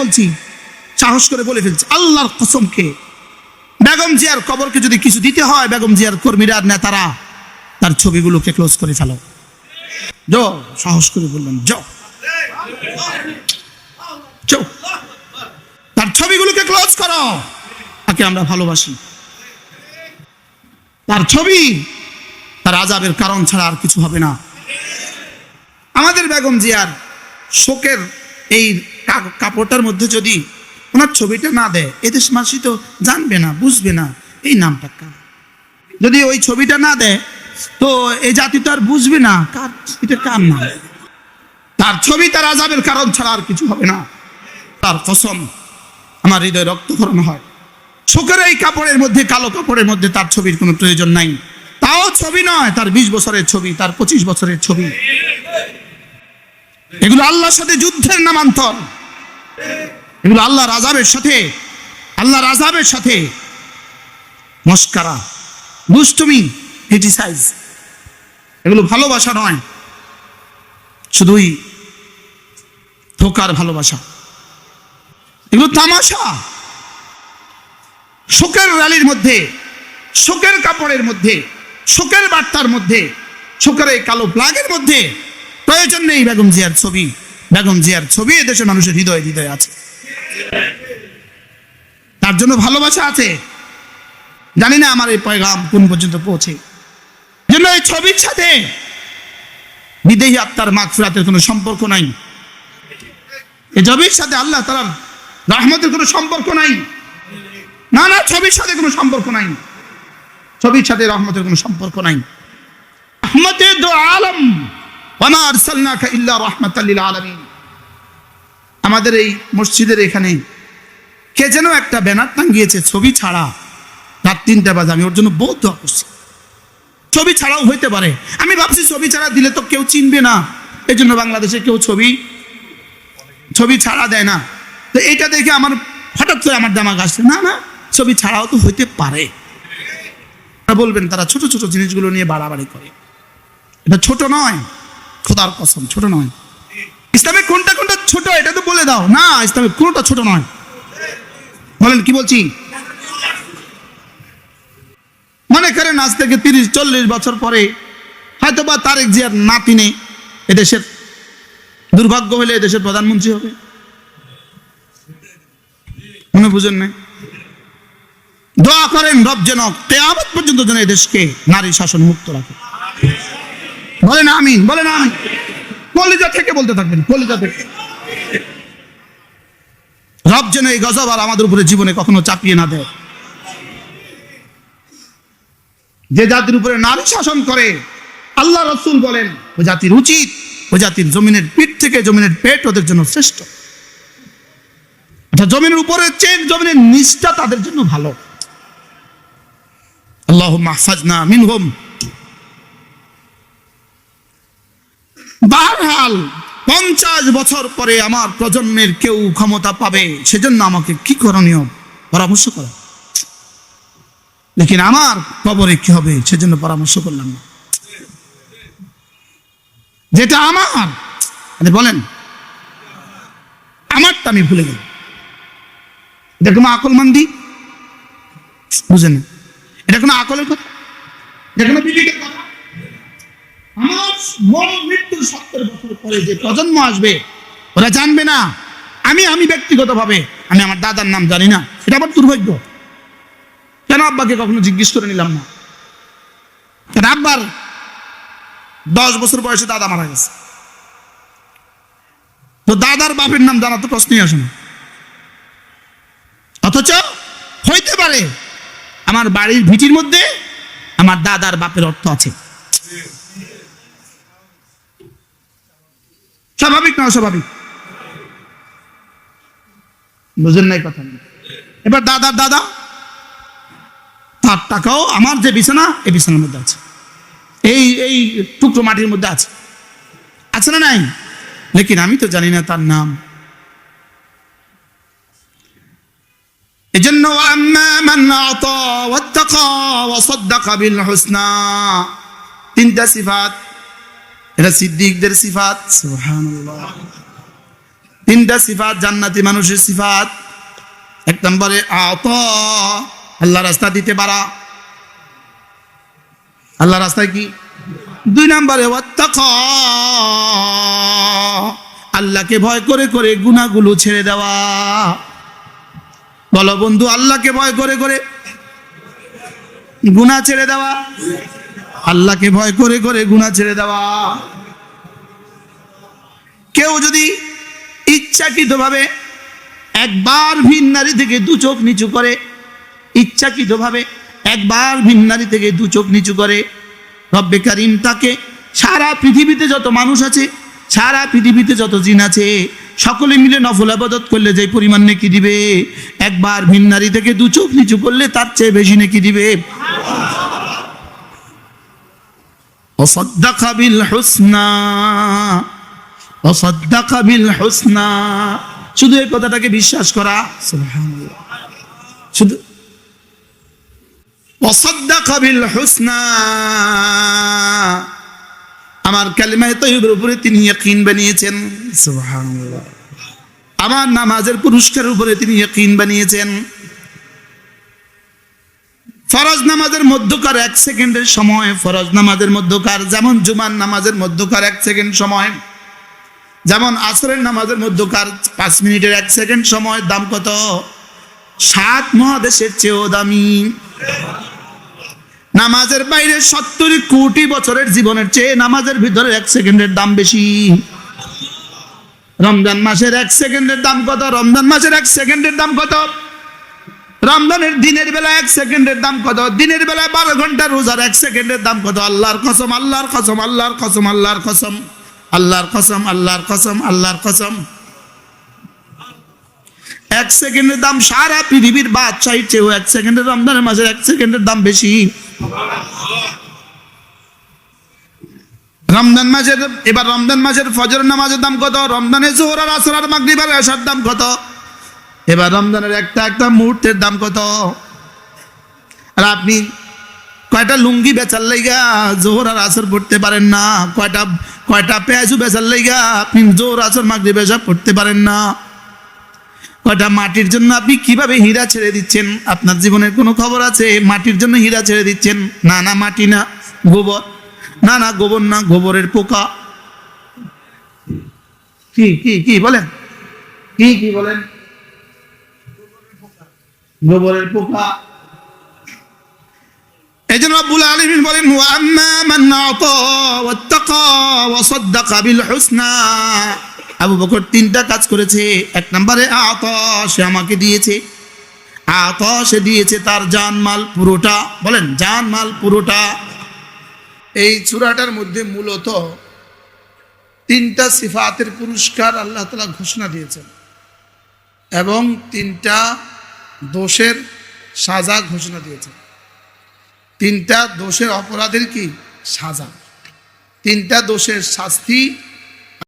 বলছি? সাহস করে বলে ফেলছি। আল্লাহর কসমকে বেগম জিয়ার কবরকে যদি কিছু দিতে হয়, বেগম জিয়ার কর্মীরা নেতারা, তার ছবিগুলোকে ক্লোজ করে ফেলো। জ সাহস করে বললেন জ। তার ছবিগুলোকে ক্লোজ করো। তাকে আমরা ভালোবাসি। তার ছবি, তার আজাবের কারণ ছাড়া আর কিছু হবে না। আমাদের বেগম জিয়ার শোকের এই কাপড়টার মধ্যে যদি ওনার ছবিটা না দেয় এদেশ মাসি তো জানবে না, বুঝবে না, এই নামটা কার? যদি ওই ছবিটা না দেয়, তো এই জাতি তো আর বুঝবে না, কার এটা কার নাম? তার ছবি তার আজাবের কারণ ছাড়া আর কিছু হবে না। তার কসম, আমার হৃদয় রক্তক্ষরণ হয়। শোকের এই কাপড়ের মধ্যে, কালো কাপড়ের মধ্যে তার ছবির কোনো প্রয়োজন নাই। তাও ছবি নয়, তার বিশ বছরের ছবি, তার পঁচিশ বছরের ছবি। এগুলো আল্লাহর সাথে যুদ্ধের নামান্তর। এগুলো আল্লাহর আজাবের সাথে, আল্লাহর আজাবের সাথে। মস্কারা, দুষ্টুমি ক্রিটিসাইজ এগুলো ভালোবাসা নয়, শুধুই ধোকার ভালোবাসা। এগুলো তামাশা। শোকের র্যালির মধ্যে, শোকের কাপড়ের মধ্যে, শোকের বার্তার মধ্যে, শোকের এই কালো প্লাগের মধ্যে, প্রয়োজন নেই বেগম জিয়ার ছবি। বেগম জিয়ার ছবি এদেশের মানুষের হৃদয় হৃদয় আছে। তার জন্য ভালোবাসা আছে। জানি না আমার এই পয়গাম কোন পর্যন্ত পৌঁছে। জন্য এই ছবির সাথে বিদেহী আত্মার মাগফিরাতের কোনো সম্পর্ক নাই। এই ছবির সাথে আল্লাহ তালার রহমতের কোনো সম্পর্ক নাই। না না, ছবির সাথে কোনো সম্পর্ক নাই। ছবির সাথে রহমতের কোনো সম্পর্ক নাই। রহমতের দো আলম আমাদের এই মসজিদের এখানে কে যেন একটা ব্যানার টাঙ্গিয়েছে ছবি ছাড়া। রাত তিনটা বাজে, আমি ওর জন্য বহুত দোয়া ছবি ছাড়াও হইতে পারে। আমি ভাবছি ছবি ছাড়া দিলে তো কেউ চিনবে না। এই জন্য বাংলাদেশে কেউ ছবি ছবি ছাড়া দেয় না। তো এটা দেখে আমার হঠাৎ করে আমার জামা আসছে, না না, ছবি ছাড়াও তো হইতে পারে। বলবেন, তারা ছোট ছোট জিনিসগুলো নিয়ে বাড়াবাড়ি করে। এটা ছোট নয় খোদার কসম, ছোট নয়। ইসলামে কোনটা কোনটা ছোট, এটা তো বলে দাও। না ইসলামে কোনটা ছোট নয়। বলেন, কি বলছি? মনে করেন আজ থেকে তিরিশ, চল্লিশ বছর পরে হয়তো বা তারেক জিয়ার নাতিনে এদেশের দুর্ভাগ্য হলে এদেশের প্রধানমন্ত্রী হবে। মনে বুঝেন না দোয়া করেন রব যেন তেয়াবত পর্যন্ত যেন এদেশকে নারী শাসন মুক্ত রাখে। বলেন আমিন বলেন আমিন। কলিজা থেকে বলতে থাকবেন, কলিজা থেকে। রব যেন এই গজব আর আমাদের উপরে জীবনে কখনো চাপিয়ে না দেয়। যে জাতির উপরে নারী শাসন করে, আল্লাহ রসুল বলেন, ওই জাতির উচিত, ওই জাতির জমিনের পিঠ থেকে জমিনের পেট ওদের জন্য শ্রেষ্ঠ। অর্থাৎ জমিনের উপরে চেয়ে জমিনের নিচটা তাদের জন্য ভালো। আল্লাহ মাহফাজনা মিনহুম। বারহাল পঞ্চাশ বছর পরে আমার প্রজন্মের কেউ ক্ষমতা পাবে, সেজন্য আমাকে কি করণীয়? পরামর্শ করা। লেকিন আমার কবরে কি হবে, সেজন্য পরামর্শ করলাম না। যেটা আমার বলেন, আমারটা আমি ভুলে গেলাম। এটা কোনো আকলমান্দি বুঝেন না? এটা কোনো আকলের কথা? এটা কোনো বিবেকের কথা? মৃত্যুর সত্তর বছর পরে যে প্রজন্ম আসবে, ওরা জানবে না। আমি আমি আমি আমার দাদার নাম জানি না। এটা আমার দুর্ভাগ্য। কেন আব্বাকে কখনো জিজ্ঞেস করে নিলাম না? কেন আব্বার দশ বছর বয়সে দাদা মারা গেছে? তো দাদার বাপের নাম জানা তো প্রশ্নই আসে না। অথচ হইতে পারে, আমার বাড়ির ভিটির মধ্যে আমার দাদার বাপের অর্থ আছে। স্বাভাবিক না অস্বাভাবিক? বুঝেন নাই কথা। এবার দাদার দাদা, তার টাকাও আমার যে বিছানা, এই বিছানার মধ্যে আছে। এই এই টুকরো মাটির মধ্যে আছে। আছে না নাই? লেকিন আমি তো জানি না তার নাম। এজন্য তিনটা সিফাত। এটা সিদ্দিকদের সিফাত। তিনটা সিফাত জান্নাতি মানুষের সিফাত। এক নম্বরে আত আল্লাহ রাস্তা দিতে পারা। আল্লাহ রাস্তায় কি? দুই নম্বরে আল্লাহকে ভয় করে করে গুনাহগুলো ছেড়ে দেওয়া। বলো বন্ধু আল্লাহকে ভয় করে করে গুনাহ ছেড়ে দেওয়া। আল্লাহকে ভয় করে করে গুনাহ ছেড়ে দেওয়া। কেউ যদি ইচ্ছাকৃতভাবে একবার ভিন নারী থেকে দু চোখ নিচু করে, ইচ্ছাকৃতভাবে একবার ভিন নারী থেকে দু চোখ নিচু করে, রব্বে কারিম তাকে সারা পৃথিবীতে যত মানুষ আছে, সারা পৃথিবীতে যত জিন আছে, সকলে মিলে নফল আবাদত করলে যে পরিমাণ নেকি দিবে, একবার ভিন নারী থেকে দু চোখ নিচু করলে তার চেয়ে বেশি নেকি দিবে। وصدق بالحسنى وصدق بالحسنى শুধু এই কথাটাকে বিশ্বাস করা সুবহানাল্লাহ শুধু وصدق بالحسنى আমার কালিমায়ে তৈয়বের উপরে তিনি ইয়াকিন বানিয়েছেন সুবহানাল্লাহ আমার নামাজের পুরস্কারের উপরে তিনি ইয়াকিন বানিয়েছেন ফরজ নামাজের মধ্যকার এক সেকেন্ডের সময়, ফরজ নামাজের মধ্যকার, যেমন জুমার নামাজের মধ্যকার এক সেকেন্ড সময়, যেমন আসরের নামাজের মধ্যকার পাঁচ মিনিটের এক সেকেন্ড সময়, দাম কত? সাত মহাদেশের চেয়েও দামি। নামাজের বাইরে সত্তর কোটি বছরের জীবনের চেয়ে নামাজের ভিতরে এক সেকেন্ডের দাম বেশি। রমজান মাসের এক সেকেন্ডের দাম কত? রমজান মাসের এক সেকেন্ডের দাম কত? রমজানের দিনের বেলা এক সেকেন্ডের দাম কত? দিনের বেলায় বারো ঘণ্টা রোজার এক সেকেন্ডের দাম কত? আল্লাহর কসম আল্লাহর কসম আল্লাহর কসম আল্লাহর কসম আল্লাহর কসম আল্লাহর কসম আল্লাহর কসম। এক সেকেন্ডের দাম সারা পৃথিবীর বাদশাহীর চেয়েও এক সেকেন্ডের রমজানের মাসের এক সেকেন্ডের দাম বেশি। রমজান মাসের এবার রমজান মাসের ফজর নামাজের দাম কত? রমজানের জোহর আর আসর আর মাগরিব আর দাম কত? এবার রমজানের একটা একটা মুহূর্তের দাম কত? আর আপনি কয়টা লুঙ্গি বেচার লাইগা জোহর আর আসর পড়তে পারেন না? কয়টা কয়টা পেঁয়াজু বেচার লাইগা আপনি জোহর, আসর মাগরি এসব পড়তে পারেন না? কয়টা মাটির জন্য আপনি কীভাবে হীরা ছেড়ে দিচ্ছেন? আপনার জীবনের কোনো খবর আছে? মাটির জন্য হীরা ছেড়ে দিচ্ছেন? না না, মাটি না, গোবর। না না, গোবর না, গোবরের পোকা। কি কি কি বলেন? কি কি বলেন? গোবরের পোকা। এই রব্বুল আলামিন বলেন আবু বকর তিনটা কাজ করেছে। এক নম্বরে সে আমাকে দিয়েছে। সে দিয়েছে তার জান মাল, পুরোটা। বলেন, জান মাল, পুরোটা। এই চূড়াটার মধ্যে মূলত তিনটা সিফাতের পুরস্কার আল্লাহ তালা ঘোষণা দিয়েছেন এবং তিনটা দোষের সাজা ঘোষণা দিয়েছে। তিনটা দোষের অপরাধের কি? সাজা। তিনটা দোষের শাস্তি